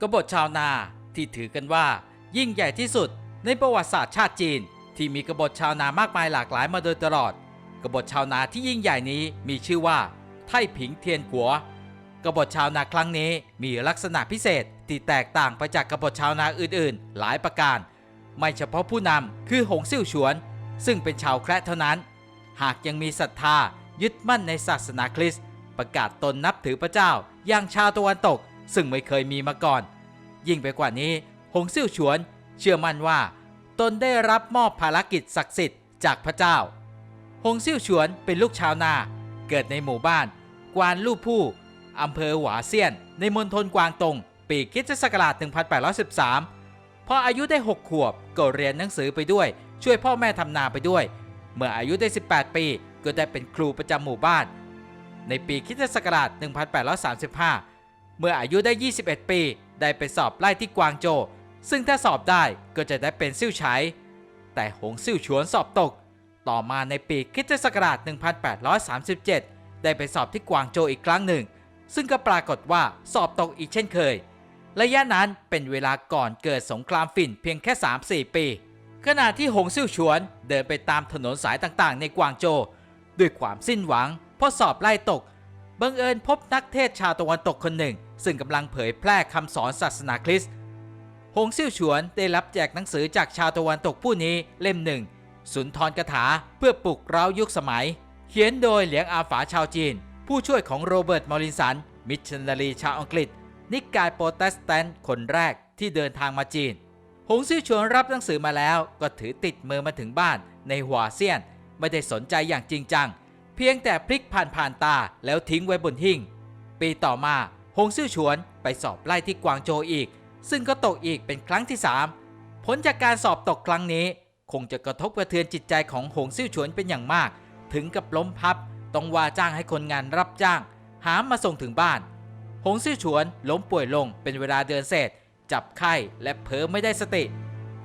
กบฏชาวนาที่ถือกันว่า ยิ่งใหญ่ที่สุดในประวัติศาสตร์ชาติจีน ที่มีกบฏชาวนามากมายหลากหลายมาโดยตลอด กบฏชาวนาที่ยิ่งใหญ่นี้มีชื่อว่าไท่ผิงเทียนกัว กบฏชาวนาครั้งนี้มีลักษณะพิเศษที่แตกต่างไปจากกบฏชาวนาอื่นๆ หลายประการ ไม่เฉพาะผู้นำคือหงซิ่วฉวน ซึ่งเป็นชาวแคระเท่านั้น หากยังมีศรัทธายึดมั่นในศาสนาคริสต์ประกาศตนนับถือพระเจ้าอย่างชาวตะวันตก ซึ่งไม่เคยมีมาก่อน ยิ่งไปกว่านี้ หงซิ่วฉวน เชื่อมั่นว่า ตนได้รับมอบภารกิจศักดิ์สิทธิ์จากพระเจ้า หงซิ่วฉวนเป็นลูกชาวนา เกิดในหมู่บ้าน กวานลู่ผู้อำเภอหวาเซียน ในมณฑลกวางตง ปีคริสตศักราช 1813 พออายุได้ 6 ขวบก็เรียนหนังสือไปด้วย ช่วยพ่อแม่ทำนาไปด้วย เมื่ออายุได้ 18 ปี ก็ได้เป็นครูประจำหมู่บ้าน ในปีคริสตศักราช 1835 เมื่ออายุได้ 21 ปี ได้ไปสอบไล่ที่กวางโจวซึ่งถ้าสอบได้ก็จะได้เป็นซิ่วไฉแต่หงซิ่วฉวนสอบตก ต่อมาในปีคริสตศักราช 1837 ได้ไปสอบที่กวางโจวอีกครั้งหนึ่ง ซึ่งก็ปรากฏว่าสอบตกอีกเช่นเคย ระยะนั้นเป็นเวลาก่อนเกิดสงครามฝิ่นเพียงแค่ 3-4 ปี ขณะที่หงซิ่วฉวนเดินไปตามถนนสายต่างๆ ในกวางโจวด้วยความสิ้นหวังเพราะสอบไล่ตก บังเอิญพบนักเทศชาวตะวันตกคนหนึ่ง ซึ่งกำลังเผยแพร่คำสอนศาสนาคริสต์หงซิ่วฉวนได้รับแจกหนังสือจากชาวตะวันตกผู้นี้เล่มหนึ่งสุนทรคาถาเพื่อปลุกเร้ายุคสมัย เขียนโดยเหลียงอาฝาชาวจีน ผู้ช่วยของโรเบิร์ตมอรินสัน มิชชันนารีชาวอังกฤษ นิกายโปรเตสแตนต์คนแรกที่เดินทางมาจีน หงซิ่วฉวนรับหนังสือมาแล้วก็ถือติดมือมาถึงบ้านในหัวเซียน ไม่ได้สนใจอย่างจริงจัง เพียงแต่พลิกผ่านผ่านๆตาแล้วทิ้งไว้บนหิ้ง ปีต่อมา หงซิ่วฉวนไปสอบไล่ที่กวางโจอีก ซึ่งก็ตกอีกเป็นครั้งที่ 3 ผลจากการสอบตกครั้งนี้ คงจะกระทบกระเทือนจิตใจของหงซิ่วฉวนเป็นอย่างมาก ถึงกับล้มพับต้องว่าจ้างให้คนงานรับจ้าง หามมาส่งถึงบ้าน หงซิ่วฉวนล้มป่วยลงเป็นเวลาเดือนเศษ จับไข้และเพ้อไม่ได้สติ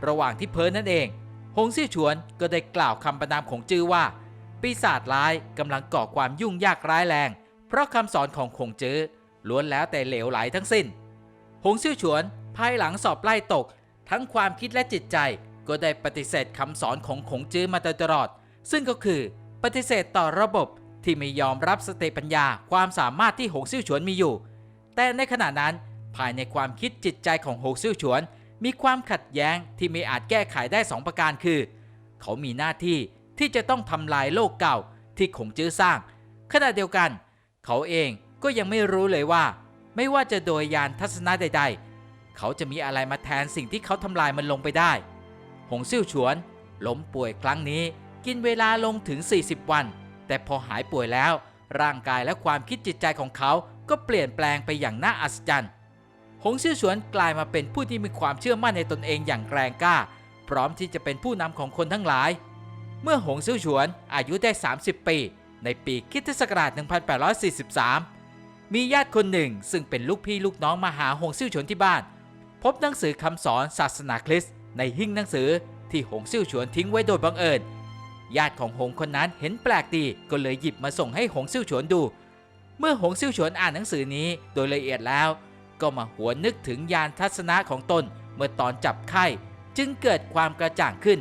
ระหว่างที่เพ้อนั่นเอง หงซิ่วฉวนก็ได้กล่าวคำประนามของจื้อว่า ปีศาจร้ายกำลังก่อความยุ่งยากร้ายแรง เพราะคำสอนของคงจื้อ ล้วนแล้วแต่เหลวไหลทั้งสิ้น หงซิ่วฉวนภายหลังสอบไล่ตก ทั้งความคิดและจิตใจก็ได้ปฏิเสธคำสอนของขงจื้อมาโดยตลอด ซึ่งก็คือปฏิเสธต่อระบบที่ไม่ยอมรับสติปัญญาความสามารถที่หงซิ่วฉวนมีอยู่ แต่ในขณะนั้นภายในความคิดจิตใจของหงซิ่วฉวน มีความขัดแย้งที่ไม่อาจแก้ไขได้สองประการคือ เขามีหน้าที่ที่จะต้องทำลายโลกเก่าที่ขงจื้อสร้าง ขณะเดียวกัน เขาเอง ก็ยังไม่รู้เลยว่า ไม่ว่าจะโดยยานทัศนะใด ๆ เขาจะมีอะไรมาแทนสิ่งที่เขาทำลายมันลงไปได้ หงซิ่วฉวนล้มป่วยครั้งนี้ กินเวลาลงถึง 40 วัน แต่พอหายป่วยแล้ว ร่างกายและความคิดจิตใจของเขาก็เปลี่ยนแปลงไปอย่างน่าอัศจรรย์หงซิ่วฉวนกลายมาเป็นผู้ที่มีความเชื่อมั่นในตนเองอย่างแรงกล้า พร้อมที่จะเป็นผู้นำของคนทั้งหลาย เมื่อหงซิ่วฉวนอายุได้ 30 ปี ในปีคริสตศักราช 1843 มีญาติคนหนึ่งซึ่งเป็นลูกพี่ลูกน้องมาหาหงซิ่วฉวนที่บ้าน พบหนังสือคำสอนศาสนาคริสต์ในหิ้งหนังสือที่หงซิ่วฉวนทิ้งไว้โดยบังเอิญญาติของหงคนนั้นเห็นแปลกดีก็เลยหยิบมาส่งให้หงซิ่วฉวนดู เมื่อหงซิ่วฉวนอ่านหนังสือนี้โดยละเอียดแล้ว ก็มาหวนนึกถึงยานทัศนะของตนเมื่อตอนจับไข้จึงเกิดความกระจ่างขึ้น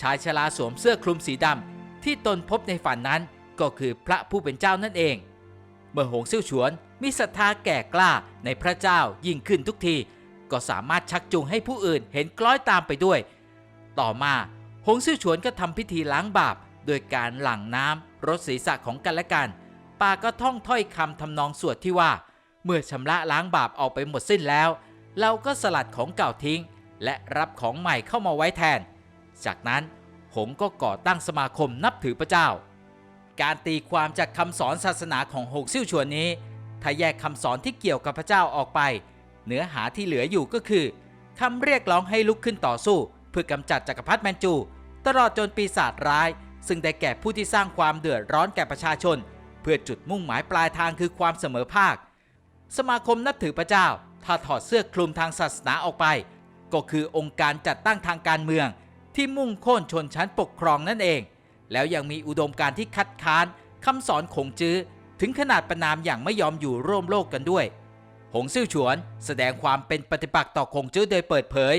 ชายชราสวมเสื้อคลุมสีดำที่ตนพบในฝันนั้นก็คือพระผู้เป็นเจ้านั่นเอง เมื่อหงซิ่วฉวนมีศรัทธาแก่กล้าในพระเจ้ายิ่งขึ้นทุกที ก็สามารถชักจูงให้ผู้อื่นเห็นคล้อยตามไปด้วย ต่อมาหงซิ่วฉวนก็ทำพิธีล้างบาป โดยการหลั่งน้ำรดศีรษะของกันและกันปาก็ท่องถ้อยคำทำนองสวดที่ว่า เมื่อชำระล้างบาปออกไปหมดสิ้นแล้ว เราก็สลัดของเก่าทิ้ง และรับของใหม่เข้ามาไว้แทน จากนั้นหงก็ก่อตั้งสมาคมนับถือพระเจ้า การตีความจากคำสอนศาสนาของหงซิ่วฉวนนี้ ถ้าแยกคำสอนที่เกี่ยวกับพระเจ้าออกไป เนื้อหาที่เหลืออยู่ก็คือคำเรียกร้องให้ลุกขึ้นต่อสู้ เพื่อกำจัดจักรพรรดิแมนจู ตลอดจนปีศาจร้าย ซึ่งได้แก่ผู้ที่สร้างความเดือดร้อนแก่ประชาชน เพื่อจุดมุ่งหมายปลายทางคือความเสมอภาค สมาคมนับถือพระเจ้า ถ้าถอดเสื้อคลุมทางศาสนาออกไป ก็คือองค์การจัดตั้งทางการเมือง ที่มุ่งโค่นชนชั้นปกครองนั่นเอง แล้วยังมีอุดมการที่คัดค้านคำสอนขงจื้อถึงขนาดประนามอย่างไม่ยอมอยู่ร่วมโลกกันด้วย หงซิ่วฉวนแสดงความเป็นปฏิปักษ์ต่อคงจื้อโดยเปิดเผย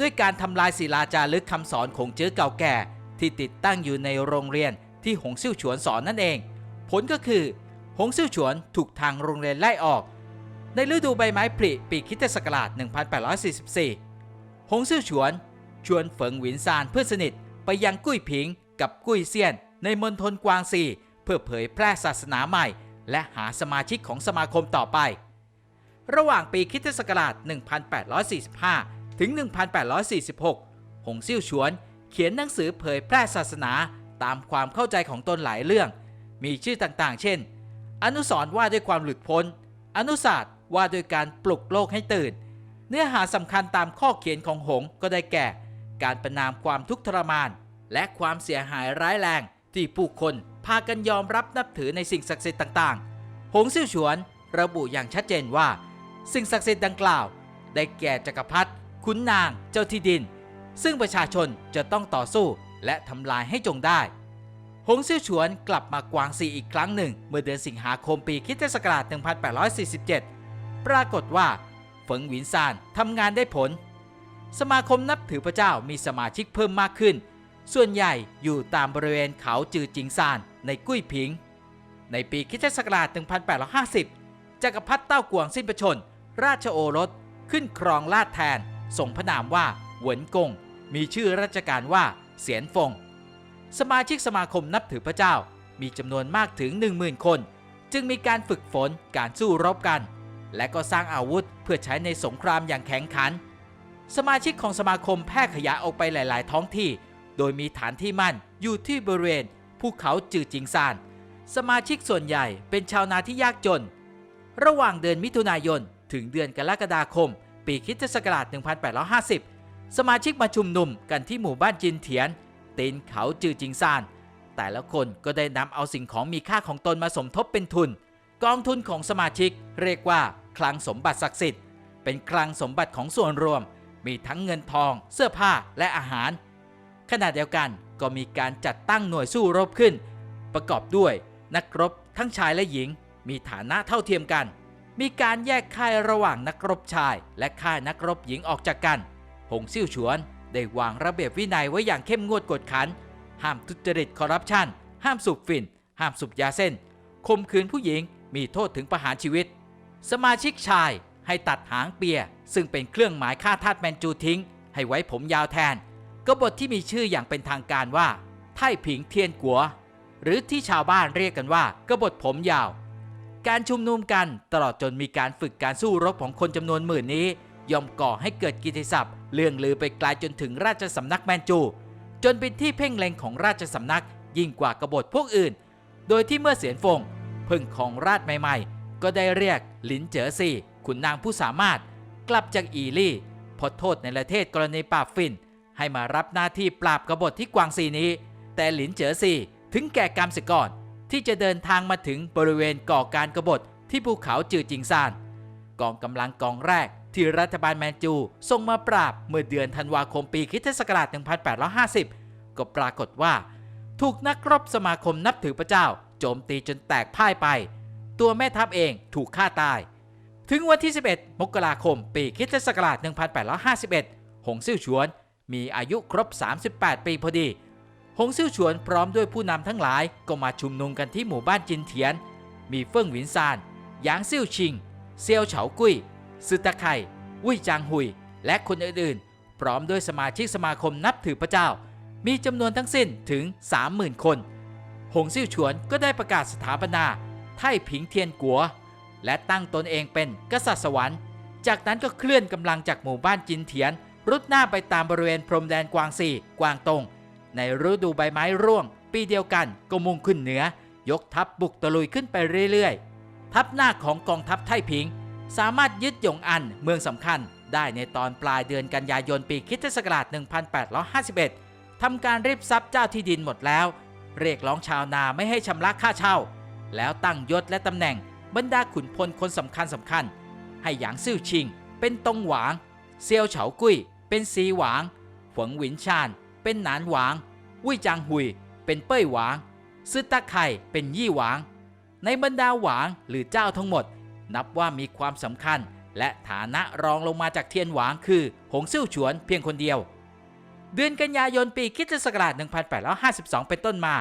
ด้วยการทำลายศิลาจารึกคำสอนคงจื้อเก่าแก่ ที่ติดตั้งอยู่ในโรงเรียนที่หงซิ่วฉวนสอนนั่นเอง ผลก็คือ หงซิ่วฉวนถูกทางโรงเรียนไล่ออก ในฤดูใบไม้ผลิปีคริสตศักราช 1844 หงซิ่วฉวนชวนเฟิงหวินซานเพื่อนสนิทไปยังกุ้ยผิง กับกุ้ยเซียน ในมณฑลกวางซีเพื่อเผยแพร่ศาสนาใหม่ และหาสมาชิกของสมาคมต่อไป ระหว่างปีคริสตศักราช 1845 ถึง 1846 หงซิ่วฉวน เขียนหนังสือเผยแพร่ศาสนาตามความเข้าใจของตนหลายเรื่อง มีชื่อต่างๆ เช่น อนุสรว่าด้วยความหลุดพ้น อนุศาสตร์ว่าด้วยการปลุกโลกให้ตื่น เนื้อหาสำคัญตามข้อเขียนของหงก็ได้แก่ การประนามความทุกข์ทรมาน และความเสียหายร้ายแรง ที่ผู้คนพากันยอมรับนับถือในสิ่งศักดิ์สิทธิ์ต่างๆ หงซิ่วฉวนระบุอย่างชัดเจนว่า สิ่งศักดิ์สิทธิ์ดังกล่าว ได้แก่จักรพรรดิขุนนางเจ้าที่ดิน ซึ่งประชาชนจะต้องต่อสู้และทำลายให้จงได้ หงซิ่วฉวนกลับมากวางซีอีกครั้งหนึ่ง เมื่อเดือนสิงหาคมปีคริสตศักราช 1847 ปรากฏว่าเฟิงหวินซานทำงานได้ผล สมาคมนับถือพระเจ้ามีสมาชิกเพิ่มมากขึ้น ส่วนใหญ่อยู่ตามบริเวณเขาจือจิงซานในกุ้ยผิง ในปีคิศักราช 1850 จักรพรรดิเต้ากวงสิ้นประชน ราชโอรสขึ้นครองราชแทนส่งพระนามว่าเหวินกง มีชื่อราชการว่าเสียนฟง สมาชิกสมาคมนับถือพระเจ้ามีจำนวนมากถึง 10,000 คน จึงมีการฝึกฝนการสู้รบกัน และก็สร้างอาวุธเพื่อใช้ในสงครามอย่างแข็งขัน สมาชิกของสมาคมแพร่ขยายออกไปหลาย ๆ ท้องที่ โดยมีฐานที่มั่นอยู่ที่บริเวณภูเขาจือจิงซาน สมาชิกส่วนใหญ่เป็นชาวนาที่ยากจน ระหว่างเดือนมิถุนายน ถึงเดือนกรกฎาคม ปีคริสตศักราช 1850 สมาชิกมาชุมนุมกันที่หมู่บ้านจินเถียนตีนเขาจือจิงซาน แต่ละคนก็ได้นำเอาสิ่งของมีค่าของตนมาสมทบเป็นทุน กองทุนของสมาชิกเรียกว่าคลังสมบัติศักดิ์สิทธิ์ เป็นคลังสมบัติของส่วนรวม มีทั้งเงินทอง เสื้อผ้าและอาหาร ขณะเดียวกันก็มีการจัดตั้งหน่วยสู้รบขึ้น ประกอบด้วยนักรบทั้งชายและหญิง มีฐานะเท่าเทียมกัน มีการแยกค่ายระหว่างนักรบชาย และค่ายนักรบหญิงออกจากกัน หงซิ่วฉวนได้วางระเบียบวินัยไว้อย่างเข้มงวดกดขัน ห้ามทุจริตคอร์รัปชัน ห้ามสูบฝิ่น ห้ามสูบยาเส้นข่มขืนผู้หญิง มีโทษถึงประหารชีวิต สมาชิกชายให้ตัดหางเปีย ซึ่งเป็นเครื่องหมายฆ่าทาสแมนจูทิ้ง ให้ไว้ผมยาวแทน กบฏที่มีชื่ออย่างเป็นทางการว่า ไท่ผิงเทียนกัว หรือที่ชาวบ้านเรียกกันว่ากบฏผมยาว การชุมนุมกันตลอดจนมีการฝึกการสู้รบของคนจำนวนหมื่นนี้ ย่อมก่อให้เกิดกิติศัพท์เลื่องลือไปไกลจนถึงราชสำนักแมนจู จนเป็นที่เพ่งเล็งของราชสำนักยิ่งกว่ากบฏพวกอื่น โดยที่เมื่อเสียนฟงเพึ่งของราชใหม่ ๆ ก็ได้เรียกหลินเจ๋อซี่ขุนนางผู้สามารถ กลับจากอีลี่พอโทษในประเทศกรณีปาบฝิ่น ให้มารับหน้าที่ปราบกบฏที่กวางซีนี้ แต่หลินเจ๋อซีถึงแก่กรรมเสียก่อน ที่จะเดินทางมาถึงบริเวณก่อการกบฏที่ภูเขาจือจิงซาน กองกำลังกองแรกที่รัฐบาลแมนจูส่งมาปราบเมื่อเดือนธันวาคมปีคริสตศักราช 1850 ก็ปรากฏว่า ถูกนักรบสมาคมนับถือพระเจ้า โจมตีจนแตกพ่ายไป ตัวแม่ทัพเองถูกฆ่าตาย ถึงวันที่ 11 มกราคม ปีคริสตศักราช 1851 หงซิ่วฉวน มีอายุครบ 38 ปีพอดี หงซิ่วฉวนพร้อมด้วยผู้นำทั้งหลายก็มาชุมนุมกันที่หมู่บ้านจินเทียน มีเฟิ่งหวินซานหยางซิ่วชิง เซียวเฉากุ้ยซือตะไข่วุ้ยจางหุย และคนอื่นๆ พร้อมด้วยสมาชิกสมาคมนับถือพระเจ้า มีจำนวนทั้งสิ้นถึง 30,000 คน หงซิ่วฉวนก็ได้ประกาศสถาปนาไท่ผิงเทียนกัว และตั้งตนเองเป็นกษัตริย์สวรรค์ จากนั้นก็เคลื่อนกำลังจากหมู่บ้านจินเทียน รุดหน้าไปตามบริเวณพรมแดนกวางซีกวางตง ในฤดูใบไม้ร่วง ปีเดียวกันก็มุ่งขึ้นเหนือ ยกทัพบุกตะลุยขึ้นไปเรื่อยๆ ทัพหน้าของกองทัพไทผิง สามารถยึดหยงอันเมืองสำคัญ ได้ในตอนปลายเดือนกันยายนปีคริสตศักราช 1851 ทำการรีบทรัพย์เจ้าที่ดินหมดแล้ว เรียกร้องชาวนาไม่ให้ชำระค่าเช่า แล้วตั้งยศและตำแหน่งบรรดาขุนพลคนสำคัญสำคัญ ให้หยางซิ่วชิง เป็นตงหวาง เซียวเฉากุ้ย เป็นซีหวางฝงหวินชาน เป็นหนานหวางวุ้ยจางหุย เป็นเป้ยหวางซึตะไข่เป็นยี่หวาง ในบรรดาหวางหรือเจ้าทั้งหมด นับว่ามีความสำคัญและฐานะรองลงมาจากเทียนหวางคือ หงซิ่วฉวนเพียงคนเดียว เดือนกันยายนปีคริสตศักราช 1852 เป็นต้นมา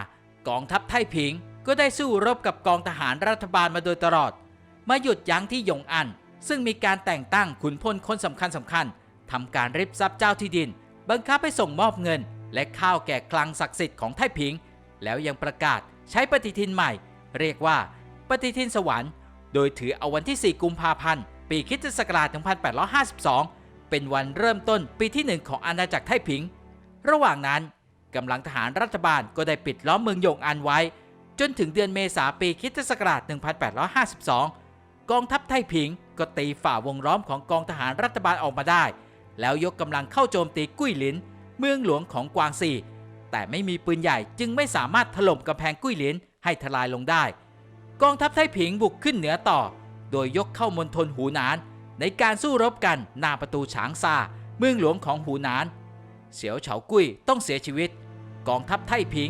กองทัพไทผิงก็ได้สู้รบกับกองทหารรัฐบาลมาโดยตลอด มาหยุดยั้งที่หยงอัน ซึ่งมีการแต่งตั้งขุนพลคนสำคัญสำคัญ ทำการริบทรัพย์เจ้าที่ดิน บังคับให้ส่งมอบเงิน และข้าวแก่คลังศักดิ์สิทธิ์ของไทผิง แล้วยังประกาศใช้ปฏิทินใหม่ เรียกว่าปฏิทินสวรรค์ โดยถือเอาวันที่ 4 กุมภาพันธ์ ปีคริสตศักราช1852 เป็นวันเริ่มต้นปีที่ 1 ของอาณาจักรไทผิง ระหว่างนั้นกำลังทหารรัฐบาลก็ได้ปิดล้อมเมืองหยงอันไว้ จนถึงเดือนเมษาปีคริสตศักราช1852 กองทัพไทผิงก็ตีฝ่าวงล้อมของกองทหารรัฐบาลออกมาได้ แล้วยกกำลังเข้าโจมตีกุ้ยหลิน เมืองหลวงของกวางซีแต่ไม่มีปืนใหญ่จึงไม่สามารถถล่มกำแพงกุ้ยหลินให้ทลายลงได้ กองทัพไทผิงบุกขึ้นเหนือต่อ โดยยกเข้ามณฑลหูหนาน ในการสู้รบกันหน้าประตูฉางซาเมืองหลวงของหูหนาน เสียวเฉากุ้ยต้องเสียชีวิต กองทัพไทผิง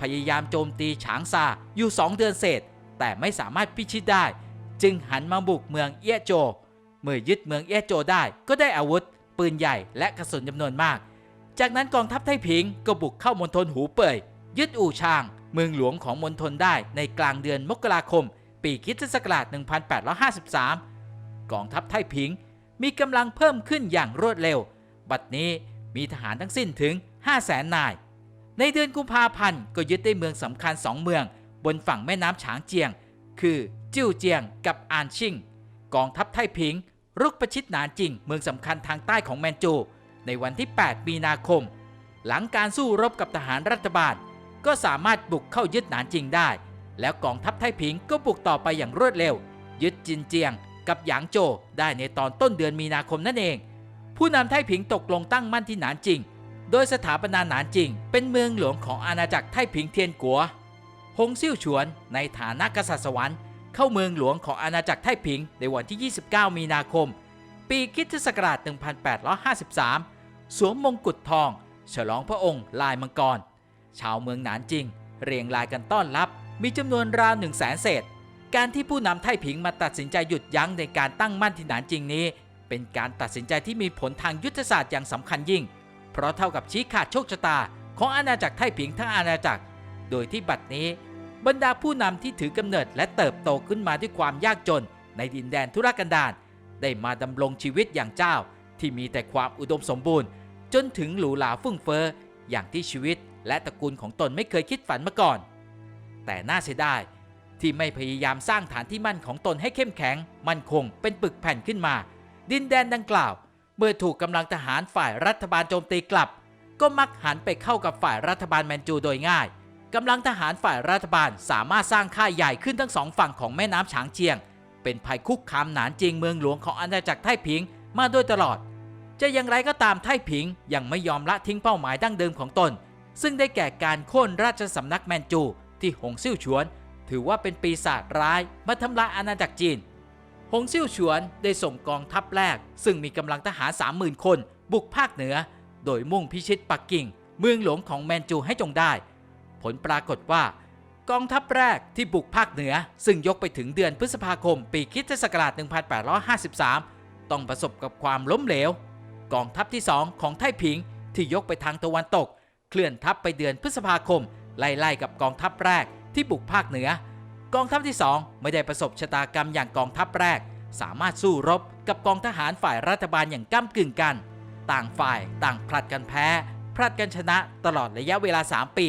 พยายามโจมตีฉางซาอยู่สองเดือนเศษ แต่ไม่สามารถพิชิตได้ จึงหันมาบุกเมืองเอี้ยโจ เมื่อยึดเมืองเอี้ยโจได้ก็ได้อาวุธ ปืนใหญ่และกระสุนจำนวนมาก จากนั้นกองทัพไทผิงก็บุกเข้ามณฑลหูเป่ยยึดอู่ชาง เมืองหลวงของมณฑลได้ในกลางเดือนมกราคม ปีคริสตศักราช 1853 กองทัพไทผิงมีกำลังเพิ่มขึ้นอย่างรวดเร็ว บัดนี้มีทหารทั้งสิ้นถึง 500,000 นาย ในเดือนกุมภาพันธ์ก็ยึดได้เมืองสำคัญสองเมือง บนฝั่งแม่น้ำฉางเจียง คือจิ้วเจียงกับอานชิง กองทัพไทผิง รุกประชิดหนานจิงเมืองสำคัญทางใต้ของแมนจู ในวันที่ 8 มีนาคม หลังการสู้รบกับทหารรัฐบาล ก็สามารถบุกเข้ายึดหนานจิงได้ แล้วกองทัพไทผิงก็บุกต่อไปอย่างรวดเร็ว ยึดจินเจียง กับหยางโจวได้ในตอนต้นเดือนมีนาคมนั่นเอง ผู้นำไทผิงตกลงตั้งมั่นที่หนานจิง โดยสถาปนาหนานจิง เป็นเมืองหลวงของอาณาจักรไทผิงเทียนกัวฮงซิ่วฉวนในฐานะกษัตริย์สวรรค์ เข้าเมืองหลวงของอาณาจักรไทผิงในวันที่ 29 มีนาคม ปีคริสตศักราช 1853 สวมมงกุฎทอง ฉลองพระองค์ลายมังกร ชาวเมืองหนานจิง เรียงรายกันต้อนรับ มีจำนวนราวหนึ่งแสนเศษ การที่ผู้นำไทผิงมาตัดสินใจหยุดยั้งในการตั้งมั่นที่หนานจิงนี้ เป็นการตัดสินใจที่มีผลทางยุทธศาสตร์อย่างสำคัญยิ่ง เพราะเท่ากับชี้ขาดโชคชะตาของอาณาจักรไทผิงทั้งอาณาจักร โดยที่บัดนี้ บรรดาผู้นำที่ถือกำเนิดและเติบโตขึ้นมาด้วยความยากจน ในดินแดนธุรกันดารได้มาดำรงชีวิตอย่างเจ้า ที่มีแต่ความอุดมสมบูรณ์ จนถึงหรูหราฟุ่งเฟอ้ออย่างที่ชีวิตและตระกูลของตนไม่เคยคิดฝันมาก่อน แต่น่าเสียดายที่ไม่พยายามสร้างฐานที่มั่นของตนให้เข้มแข็ง มั่นคงเป็นปึกแผ่นขึ้นมา ดินแดนดังกล่าว เมื่อถูกกำลังทหารฝ่ายรัฐบาลโจมตีกลับ ก็มักหันไปเข้ากับฝ่ายรัฐบาลแมนจูโดยง่าย กำลังทหารฝ่ายรัฐบาลสามารถสร้างค่ายใหญ่ขึ้นทั้งสองฝั่งของแม่น้ำฉางเจียง เป็นภัยคุกคามหนานจริงเมืองหลวงของอาณาจักรไทผิงมาโดยตลอด จะอย่างไรก็ตามไทผิงยังไม่ยอมละทิ้งเป้าหมายดั้งเดิมของตน ซึ่งได้แก่การโค่นราชสำนักแมนจู ที่หงซิ่วฉวน ถือว่าเป็นปีศาจร้ายมาทำลายอาณาจักรจีน หงซิ่วฉวนได้ส่งกองทัพแรก ซึ่งมีกำลังทหาร30,000คน บุกภาคเหนือ โดยมุ่งพิชิตปักกิ่ง เมืองหลวงของแมนจูให้จงได้ ผลปรากฏว่า กองทัพแรกที่บุกภาคเหนือ ซึ่งยกไปถึงเดือนพฤษภาคม ปีคริสตศักราช 1853 ต้องประสบกับความล้มเหลว กองทัพที่ 2 ของไทผิงที่ยกไปทางตะวันตก เคลื่อนทัพไปเดือนพฤษภาคม ไล่ๆกับกองทัพแรกที่บุกภาคเหนือ กองทัพที่ 2 ไม่ได้ประสบชะตากรรมอย่างกองทัพแรก สามารถสู้รบกับกองทหารฝ่ายรัฐบาลอย่างก้ากึ่งกัน ต่างฝ่ายต่างผลัดกันแพ้ผลัดกันชนะตลอดระยะเวลา 3 ปี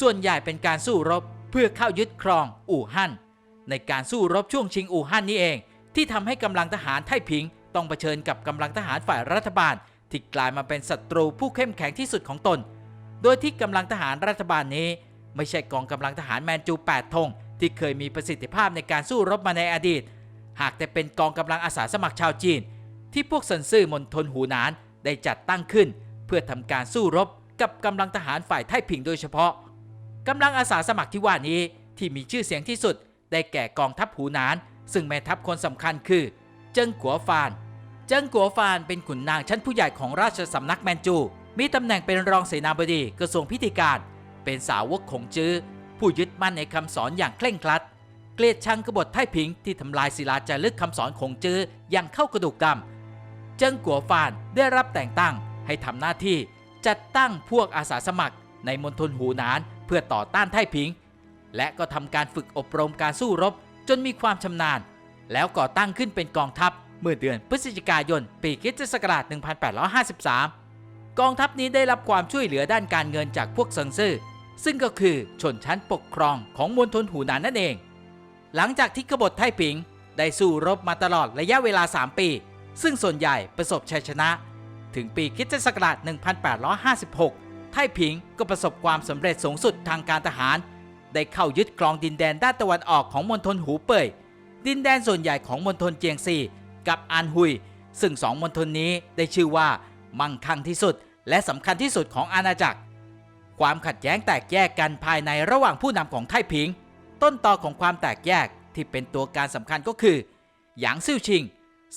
ส่วนใหญ่เป็นการสู้รบเพื่อเข้ายึดครองอู่ฮั่น ในการสู้รบช่วงชิงอู่ฮั่นนี้เอง ที่ทำให้กำลังทหารไทผิง ต้องเผชิญกับกำลังทหารฝ่ายรัฐบาล ที่กลายมาเป็นศัตรูผู้เข้มแข็งที่สุดของตน โดยที่กำลังทหารรัฐบาลนี้ ไม่ใช่กองกำลังทหารแมนจู8ธงที่เคยมีประสิทธิภาพในการสู้รบมาในอดีต หากแต่เป็นกองกำลังอาสาสมัครชาวจีน ที่พวกซันซื่อมณฑลหูหนานได้จัดตั้งขึ้น เพื่อทำการสู้รบกับกำลังทหารฝ่ายไทผิงโดยเฉพาะ กำลังอาสาสมัครที่ว่านี้ที่มีชื่อเสียงที่สุด ได้แก่กองทัพหูหนาน ซึ่งแม่ทัพคนสำคัญคือ เจิ้งกัวฟาน เจิ้งกัวฟานเป็นขุนนางชั้นผู้ใหญ่ของราชสำนักแมนจู มีตำแหน่งเป็นรองเสนาบดีกระทรวงพิธีการ เป็นสาวกของจื้อผู้ยึดมั่นในคำสอนอย่างเคร่งครัด เกลียดชังกบฏไทผิงที่ทำลายศิลาจารึกคำสอนของจื้ออย่างเข้ากระดูกดำเจิ้งกัวฟานได้รับแต่งตั้งให้ทำหน้าที่จัดตั้งพวกอาสาสมัคร ในมณฑลหูหนาน เพื่อต่อต้านไทผิง และก็ทำการฝึกอบรมการสู้รบจนมีความชำนาญ แล้วก่อตั้งขึ้นเป็นกองทัพเมื่อเดือนพฤศจิกายน ปีคริสตศักราช 1853 กองทัพนี้ได้รับความช่วยเหลือด้านการเงินจากพวกเซิงซื่อซึ่งก็คือชนชั้นปกครองของมณฑลหูหนานนั่นเอง หลังจากที่กบฏไทผิงได้สู้รบมาตลอดระยะเวลา 3 ปี ซึ่งส่วนใหญ่ประสบชัยชนะ ถึงปีคริสตศักราช 1856 ไทผิงก็ประสบความสำเร็จสูงสุดทางการทหาร ได้เข้ายึดครองดินแดนด้านตะวันออกของมณฑลหูเป่ยดินแดนส่วนใหญ่ของมณฑลเจียงซีกับอานฮุย ซึ่งสองมณฑลนี้ได้ชื่อว่ามั่งคั่งที่สุด และสำคัญที่สุดของอาณาจักร ความขัดแย้งแตกแยกกันภายในระหว่างผู้นำของไทผิง ต้นตอของความแตกแยกที่เป็นตัวการสำคัญก็คือหยางซิ่วชิง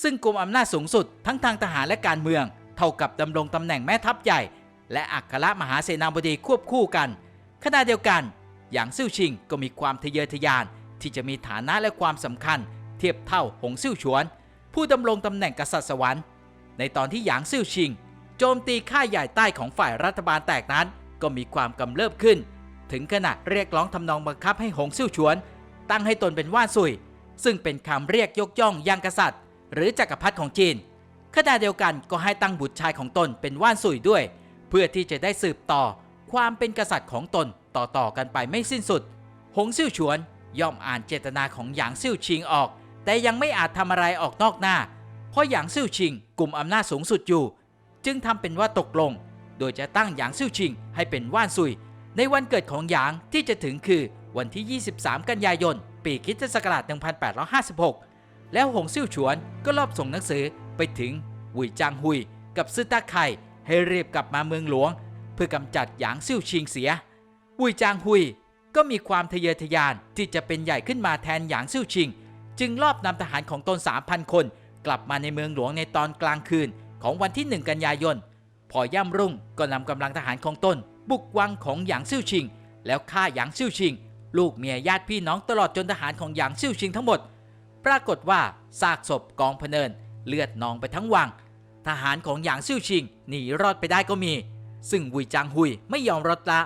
ซึ่งกุมอำนาจสูงสุดทั้งทางทหารและการเมือง เท่ากับดำรงตำแหน่งแม่ทัพใหญ่ และอัครมหาเสนาบดีควบคู่กันขณะเดียวกัน หยางซิ่วชิงก็มีความทะเยอทะยานที่จะมีฐานะและความสำคัญ เทียบเท่าหงซิ่วฉวน ผู้ดำรงตำแหน่งกษัตริย์สวรรค์ ในตอนที่หยางซิ่วชิง โจมตีค่ายใหญ่ใต้ของฝ่ายรัฐบาลแตกนั้น ก็มีความกำเริบขึ้น ถึงขนาดเรียกร้องทำนองบังคับให้หงซิ่วฉวน ตั้งให้ตนเป็นว่านซุย ซึ่งเป็นคำเรียกยกย่องยังกษัตริย์ หรือจักรพรรดิของจีนขณะเดียวกันก็ให้ตั้งบุตรชายของตนเป็นว่านซุยด้วย เพื่อที่จะได้สืบต่อความเป็นกษัตริย์ของตนต่อๆกันไปไม่สิ้นสุด หงซิ่วฉวนย่อมอ่านเจตนาของหยางซิ่วชิงออก แต่ยังไม่อาจทำอะไรออกนอกหน้า เพราะหยางซิ่วชิงกลุ่มอำนาจสูงสุดอยู่ จึงทำเป็นว่าตกลง โดยจะตั้งหยางซิ่วชิงให้เป็นว่านซุย ในวันเกิดของหยางที่จะถึงคือวันที่ 23 กันยายน ปีคริสตศักราช 1856 แล้วหงซิ่วฉวนก็รอบส่งหนังสือไปถึงหุยจางฮุยกับซื่อตาไข่ ให้รีบกลับมาเมืองหลวง เพื่อกำจัดหยางซิ่วชิงเสียหุยจางฮุยก็มีความทะเยอทะยานที่จะเป็นใหญ่ขึ้นมาแทนหยางซิ่วชิง จึงรอบนำทหารของตน3,000 คน กลับมาในเมืองหลวงในตอนกลางคืนของวันที่ 1 กันยายน พอย่ำรุ่งก็นำกำลังทหารของตน บุกวังของหยางซิ่วชิง แล้วฆ่าหยางซิ่วชิง ลูกเมียญาติพี่น้องตลอดจนทหารของหยางซิ่วชิงทั้งหมด ปรากฏว่าซากศพกองพเนิน เลือดนองไปทั้งวัง ทหารของหยางซิ่วชิงหนีรอดไปได้ก็มี ซึ่งวุยจางฮุยไม่ยอมรดละ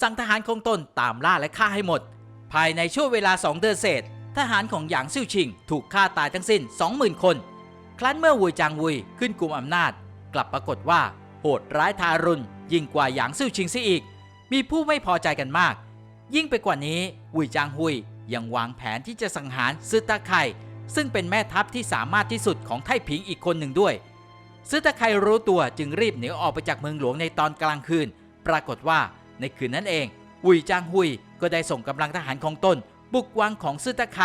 สั่งทหารของตนตามล่าและฆ่าให้หมด ภายในช่วงเวลา2เดือนเศษ ทหารของหยางซิ่วชิง ถูกฆ่าตายทั้งสิ้น 20,000 คน ครั้นเมื่อวุยจางวุยขึ้นกลุ่มอำนาจ กลับปรากฏว่าโหดร้ายทารุณยิ่งกว่าหยางซิ่วชิงเสียอีก มีผู้ไม่พอใจกันมาก ยิ่งไปกว่านี้วุยจางฮุยยังวางแผนที่จะสังหารซือตาไข่ซึ่งเป็นแม่ทัพที่สามารถที่สุดของไทผิงอีกคนหนึ่งด้วย ซือตาไครู้ตัวจึงรีบหนีออกไปจากเมืองหลวงในตอนกลางคืน ปรากฏว่าในคืนนั้นเองหุยจางฮุยก็ได้ส่งกำลังทหารของตน บุกวังของซือตาไค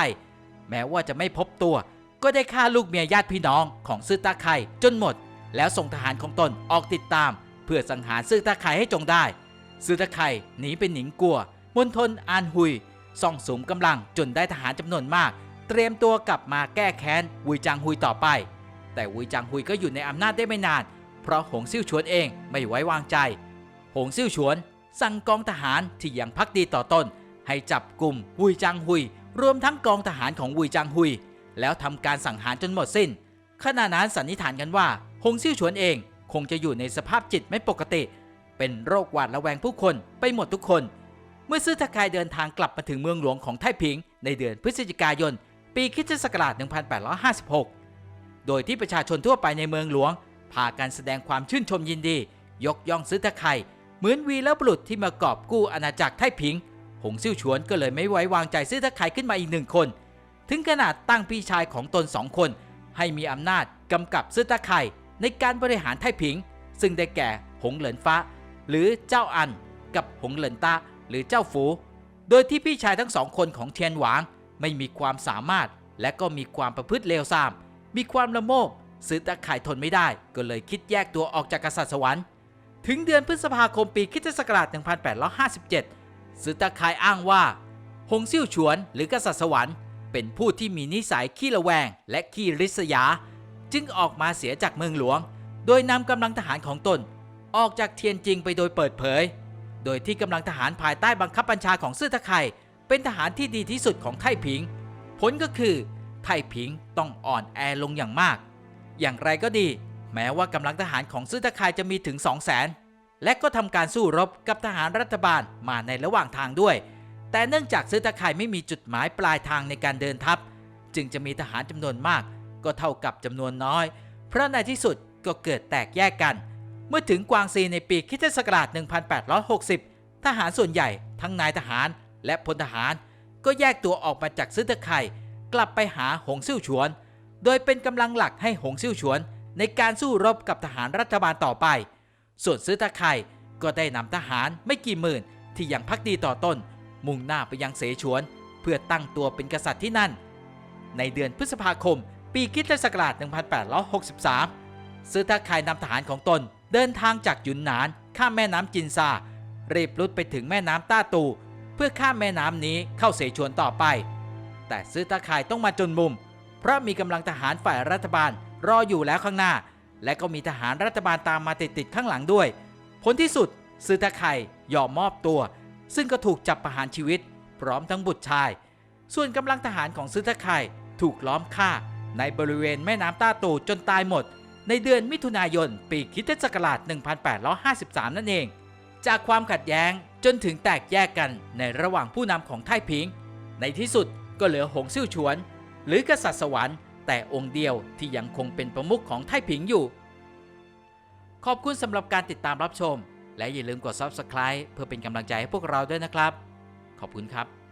แม้ว่าจะไม่พบตัว ก็ได้ฆ่าลูกเมียญาติพี่น้องของซือตาไคจนหมด แล้วส่งทหารของตนออกติดตาม เพื่อสังหารซือตาไคให้จงได้ ซือตาไคหนีเป็นหนิงกัวมณฑลอานฮุยส่องสมกำลังจนได้ทหารจำนวนมาก เตรียมตัวกลับมาแก้แค้นวุยจางฮุยต่อไป แต่วุยจางฮุยก็อยู่ในอำนาจได้ไม่นาน เพราะหงซิ่วฉวนเองไม่ไว้วางใจ หงซิ่วฉวน สั่งกองทหารที่ยังพักดีต่อตนให้จับกลุ่มวุยจางฮุย รวมทั้งกองทหารของวุยจางฮุย แล้วทำการสังหารจนหมดสิ้นขณะนั้นสันนิษฐานกันว่าหงซิ่วฉวนเองคงจะอยู่ในสภาพจิตไม่ปกติ เป็นโรคหวาดระแวงผู้คนไปหมดทุกคน เมื่อซื่อตะคายเดินทางกลับมาถึงเมืองหลวงของไทผิง ในเดือนพฤศจิกายน ปีคริสตศักราช 1856 โดยที่ประชาชนทั่วไปในเมืองหลวง พากันแสดงความชื่นชมยินดี ยกย่องซื้อตะไคร่เหมือนวีรบุรุษที่มากอบกู้อาณาจักรไทผิง หงซิ่วฉวนก็เลยไม่ไว้วางใจซื้อตะไคร่ขึ้นมาอีกหนึ่งคน ถึงขนาดตั้งพี่ชายของตนสองคน ให้มีอำนาจกำกับซื้อตะไคร่ในการบริหารไทผิง ซึ่งได้แก่หงเหลินฟ้า หรือเจ้าอัน กับหงเหลินตาหรือเจ้าฝู โดยที่พี่ชายทั้งสองคนของเทียนหวางไม่มีความสามารถและก็มีความประพฤติเลวทราม มีความละโมบซื้อตะไคร่ทนไม่ได้ ก็เลยคิดแยกตัวออกจากกษัตริย์สวรรค์ถึงเดือนพฤษภาคมปีคริสตศักราช 1857 ซื้อตะไคร่อ้างว่า หงซิ่วฉวนหรือกษัตริย์สวรรค์ เป็นผู้ที่มีนิสัยขี้ระแวง และขี้ริษยา จึงออกมาเสียจากเมืองหลวง โดยนำกำลังทหารของตน ออกจากเทียนจริงไปโดยเปิดเผย โดยที่กำลังทหารภายใต้บังคับบัญชาของซื่อตะไคร่เป็นทหารที่ดีที่สุดของไทผิง ผลก็คือ ไทผิงต้องอ่อนแอลงอย่างมาก อย่างไรก็ดี แม้ว่ากำลังทหารของซื้อตะคายจะมีถึง 2 0 0แสนและก็ทำการสู้รบกับทหารรัฐบาลมาในระหว่างทางด้วย แต่เนื่องจากซื้อตะคายไม่มีจุดหมายปลายทางในการเดินทัพ จึงจะมีทหารจำนวนมาก ก็เท่ากับจำนวนน้อย เพราะในที่สุดก็เกิดแตกแยกกัน เมื่อถึงกวางซีในปีคิศักราช 1860 ทหารส่วนใหญ่ทั้งนายทหารและพลทหาร ก็แยกตัวออกมาจากซื้อตะคร่ กลับไปหาหงซิ่วฉวน โดยเป็นกำลังหลักให้หงซิ่วฉวน ในการสู้รบกับทหารรัฐบาลต่อไป ส่วนซื้อตะไคร่ก็ได้นำทหารไม่กี่หมื่นที่ยังพักดีต่อต้น มุ่งหน้าไปยังเสฉวน เพื่อตั้งตัวเป็นกษัตริย์ที่นั่น ในเดือนพฤษภาคม ปีคริสตศักราช 1863 ซื้อตะไคร่นำทหารของตนเดินทางจากหยุนหนานข้ามแม่น้ำจินซารีบรุดไปถึงแม่น้ำต้าตู เพื่อข้ามแม่น้ำนี้เข้าเสฉวนต่อไป แต่ซื้อตะไคร่ต้องมาจนมุม เพราะมีกำลังทหารฝ่ายรัฐบาลรออยู่แล้วข้างหน้า และก็มีทหารรัฐบาลตามมาติดๆข้างหลังด้วย ผลที่สุดซื้อตะไคร่ยอมมอบตัว ซึ่งก็ถูกจับประหารชีวิต พร้อมทั้งบุตรชาย ส่วนกำลังทหารของซื้อตะไคร่ถูกล้อมฆ่า ในบริเวณแม่น้ำต้าตูจนตายหมด ในเดือนมิถุนายน ปีคริสตศักราช 1853 นั่นเอง จากความขัดแย้งจนถึงแตกแยกกันในระหว่างผู้นำของไท่ผิง ในที่สุด ก็เหลือหงซิ่วฉวน หรือกษัตริย์สวรรค์แต่องค์เดียวที่ยังคงเป็นประมุขของไท่ผิงอยู่ ขอบคุณสำหรับการติดตามรับชม และอย่าลืมกด Subscribe เพื่อเป็นกำลังใจให้พวกเราด้วยนะครับ ขอบคุณครับ